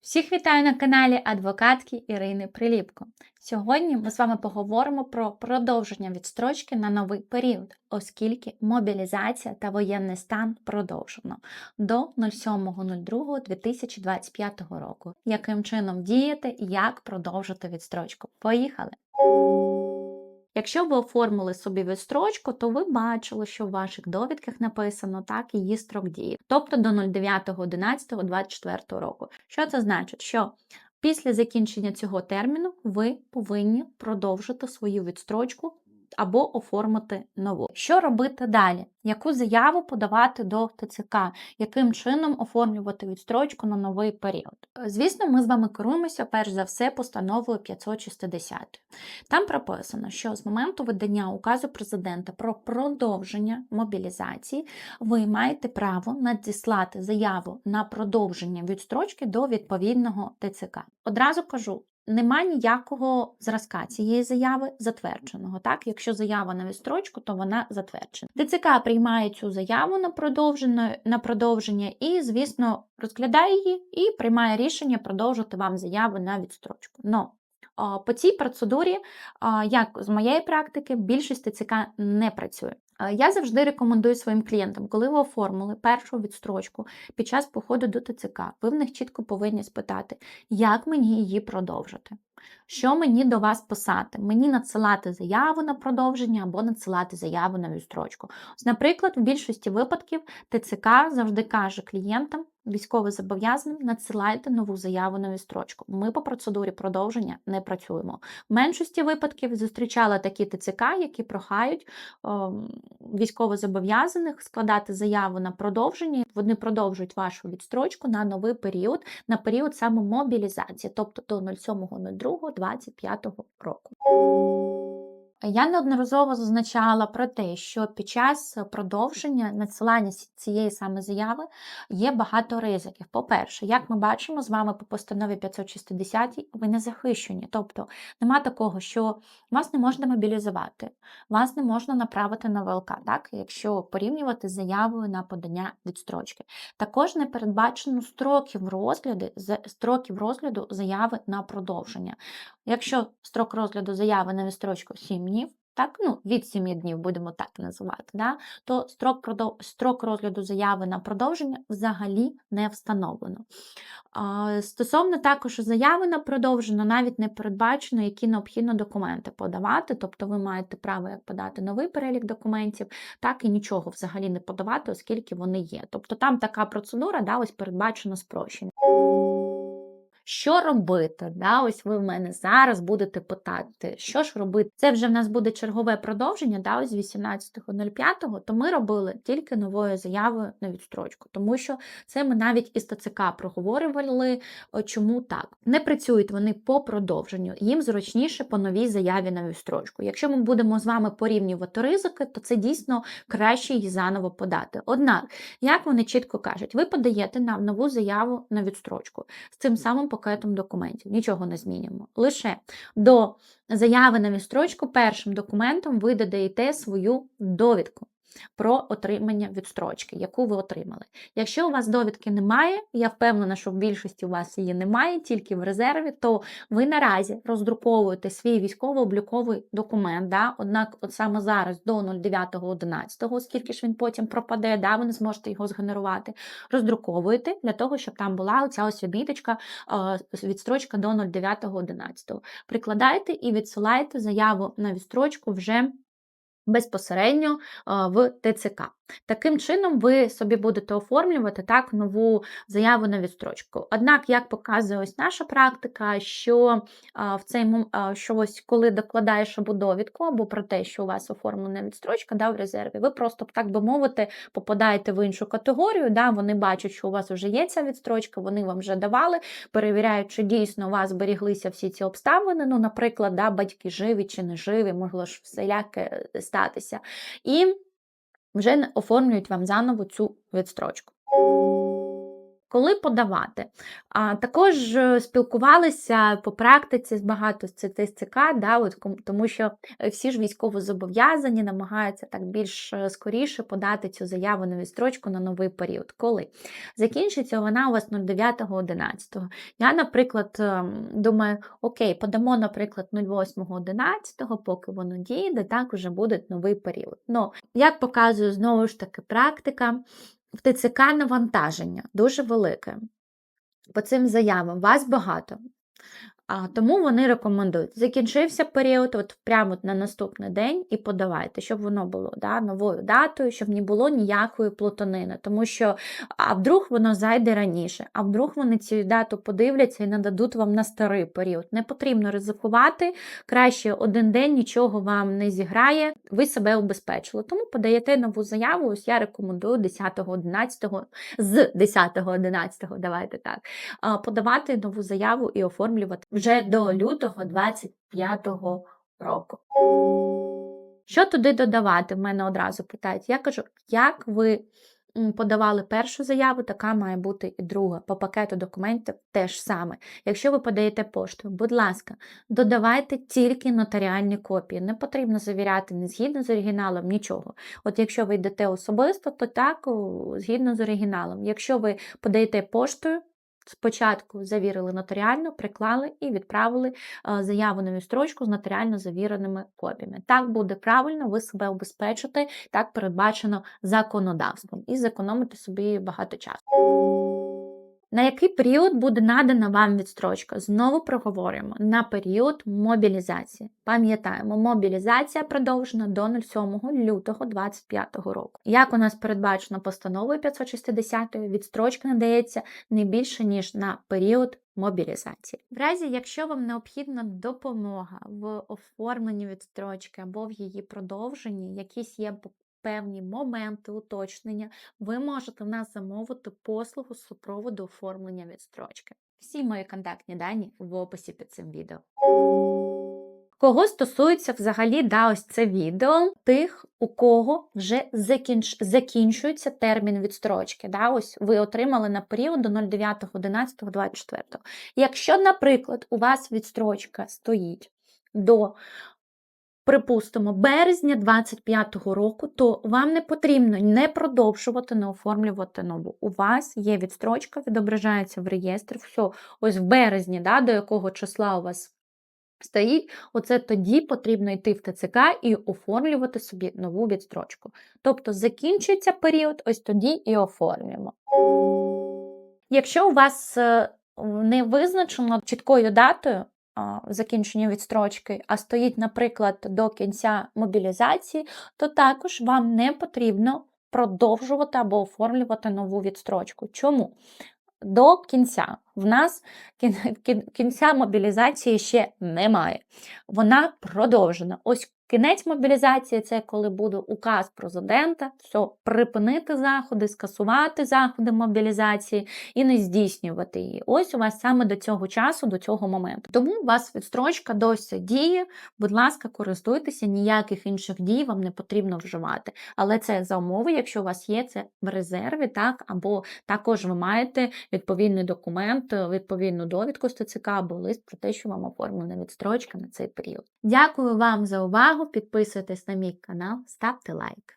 Всіх вітаю на каналі адвокатки Ірини Приліпко. Сьогодні ми з вами поговоримо про продовження відстрочки на новий період, оскільки мобілізація та воєнний стан продовжено до 07.02.2025 року. Яким чином діяти і як продовжити відстрочку? Поїхали! Якщо ви оформили собі відстрочку, то ви бачили, що в ваших довідках написано так її строк дії, тобто до 09.11.24 року. Що це значить? Що після закінчення цього терміну ви повинні продовжити свою відстрочку або оформити нову. Що робити далі? Яку заяву подавати до ТЦК, яким чином оформлювати відстрочку на новий період? Звісно, ми з вами керуємося перш за все постановою 560. Там прописано, що з моменту видання указу президента про продовження мобілізації ви маєте право надіслати заяву на продовження відстрочки до відповідного ТЦК. Одразу кажу. Нема ніякого зразка цієї заяви затвердженого. Так, якщо заява на відстрочку, то вона затверджена. ДЦК приймає цю заяву на продовження, на продовження і, звісно, розглядає її і приймає рішення продовжити вам заяву на відстрочку. Но по цій процедурі, як з моєї практики, більшість ТЦК не працює. Я завжди рекомендую своїм клієнтам, коли ви оформили першу відстрочку під час походу до ТЦК, ви в них чітко повинні спитати, як мені її продовжити. Що мені до вас писати? Мені надсилати заяву на продовження або надсилати заяву на відстрочку. Наприклад, в більшості випадків ТЦК завжди каже клієнтам, військовозобов'язаним, надсилайте нову заяву на відстрочку. Ми по процедурі продовження не працюємо. В меншості випадків зустрічала такі ТЦК, які прохають військовозобов'язаних складати заяву на продовження. Вони продовжують вашу відстрочку на новий період, на період саме мобілізації, тобто до 07.02.25 року. Я неодноразово зазначала про те, що під час продовження надсилання цієї саме заяви є багато ризиків. По-перше, як ми бачимо з вами по постанові 560, ви не захищені. Тобто нема такого, що вас не можна мобілізувати, вас не можна направити на ВЛК, так? якщо порівнювати з заявою на подання відстрочки. Також не передбачено строків розгляду, строків розгляду заяви на продовження. Якщо строк розгляду заяви на відстрочку 7 днів, так, ну, від 7 днів будемо так називати, да, то строк продов... строк розгляду заяви на продовження взагалі не встановлено. Стосовно також заяви на продовження, навіть не передбачено, які необхідно документи подавати, тобто ви маєте право як подати новий перелік документів, так і нічого взагалі не подавати, оскільки вони є. Тобто там така процедура, да, ось передбачено спрощення. Що робити? Да? Ось ви в мене зараз будете питати, що ж робити? Це вже в нас буде чергове продовження, да? ось 18.05, то ми робили тільки новою заявою на відстрочку, тому що це ми навіть із ТЦК проговорювали, чому так. Не працюють вони по продовженню, їм зручніше по новій заяві на відстрочку. Якщо ми будемо з вами порівнювати ризики, то це дійсно краще її заново подати. Однак, як вони чітко кажуть, ви подаєте нам нову заяву на відстрочку з цим самим пакетом документів. Нічого не змінюємо. Лише до заяви на містрочку першим документом ви додаєте свою довідку про отримання відстрочки, яку ви отримали. Якщо у вас довідки немає, я впевнена, що в більшості у вас її немає, тільки в резерві, то ви наразі роздруковуєте свій військово-обліковий документ. Да? Однак, от саме зараз до 09.11, оскільки ж він потім пропаде, да? ви не зможете його згенерувати, роздруковуєте для того, щоб там була оця ось відміточка, відстрочка до 09.11. Прикладайте і відсилайте заяву на відстрочку вже безпосередньо в ТЦК. Таким чином, ви собі будете оформлювати так нову заяву на відстрочку. Однак, як показує ось наша практика, що в цей що ось коли докладаєш або довідку, або про те, що у вас оформлена відстрочка да, в резерві, ви просто, так би мовити, попадаєте в іншу категорію, да, вони бачать, що у вас вже є ця відстрочка, вони вам вже давали, перевіряють, чи дійсно у вас зберіглися всі ці обставини. Ну, наприклад, да, батьки живі чи не живі, могло ж всіляке статися. І вже оформлюють вам заново цю відстрочку. Коли подавати? А, також е, спілкувалися по практиці з багато з да, от, тому що е, всі ж військовозобов'язані намагаються так більш е, скоріше подати цю заяву на відстрочку на новий період. Коли? Закінчиться вона у вас 09.11. Я, наприклад, ем, думаю, окей, подамо, наприклад, 08.11, поки воно дійде, так вже буде новий період. Ну, як показує знову ж таки практика, в ТЦК навантаження дуже велике. По цим заявам вас багато. А, тому вони рекомендують. Закінчився період, от прямо на наступний день і подавайте, щоб воно було да, новою датою, щоб не було ніякої плутанини. Тому що, а вдруг воно зайде раніше, а вдруг вони цю дату подивляться і нададуть вам на старий період. Не потрібно ризикувати, краще один день нічого вам не зіграє, ви себе убезпечили. Тому подаєте нову заяву. Ось я рекомендую 10-11, з 10-11, давайте так, подавати нову заяву і оформлювати вже до лютого 25-го року. Що туди додавати? В мене одразу питають. Я кажу, як ви подавали першу заяву, така має бути і друга. По пакету документів теж саме. Якщо ви подаєте поштою, будь ласка, додавайте тільки нотаріальні копії. Не потрібно завіряти не згідно з оригіналом, нічого. От якщо ви йдете особисто, то так, згідно з оригіналом. Якщо ви подаєте поштою, Спочатку завірили нотаріально, приклали і відправили е, заяву на вістрочку з нотаріально завіреними копіями. Так буде правильно, ви себе убезпечите, так передбачено законодавством, і зекономите собі багато часу. На який період буде надана вам відстрочка? Знову проговорюємо на період мобілізації. Пам'ятаємо, мобілізація продовжена до 07 лютого 2025 року. Як у нас передбачено постановою 560, відстрочка надається не більше ніж на період мобілізації. В разі, якщо вам необхідна допомога в оформленні відстрочки або в її продовженні, якісь є певні моменти уточнення, ви можете в нас замовити послугу супроводу оформлення відстрочки. Всі мої контактні дані в описі під цим відео. Кого стосується взагалі да, ось це відео, тих, у кого вже закінч... закінчується термін відстрочки. Да, ось ви отримали на період до 09.11.24. Якщо, наприклад, у вас відстрочка стоїть до припустимо, березня 25-го року, то вам не потрібно не продовжувати, не оформлювати нову. У вас є відстрочка, відображається в реєстрі. Все, ось в березні, да, до якого числа у вас стоїть, оце тоді потрібно йти в ТЦК і оформлювати собі нову відстрочку. Тобто закінчується період, ось тоді і оформлюємо. Якщо у вас е, не визначено чіткою датою, закінчення відстрочки, а стоїть, наприклад, до кінця мобілізації, то також вам не потрібно продовжувати або оформлювати нову відстрочку. Чому? До кінця в нас кін- кін- кінця мобілізації ще немає. Вона продовжена. Ось кінець мобілізації це коли буде указ президента, все, припинити заходи, скасувати заходи мобілізації і не здійснювати її. Ось у вас саме до цього часу, до цього моменту. Тому у вас відстрочка досі діє. Будь ласка, користуйтеся, ніяких інших дій вам не потрібно вживати. Але це за умови, якщо у вас є це в резерві, так, або також ви маєте відповідний документ, відповідну довідку з ТЦК або лист про те, що вам оформлена відстрочка на цей період. Дякую вам за увагу. Підписуйтесь на мій канал, ставте лайк.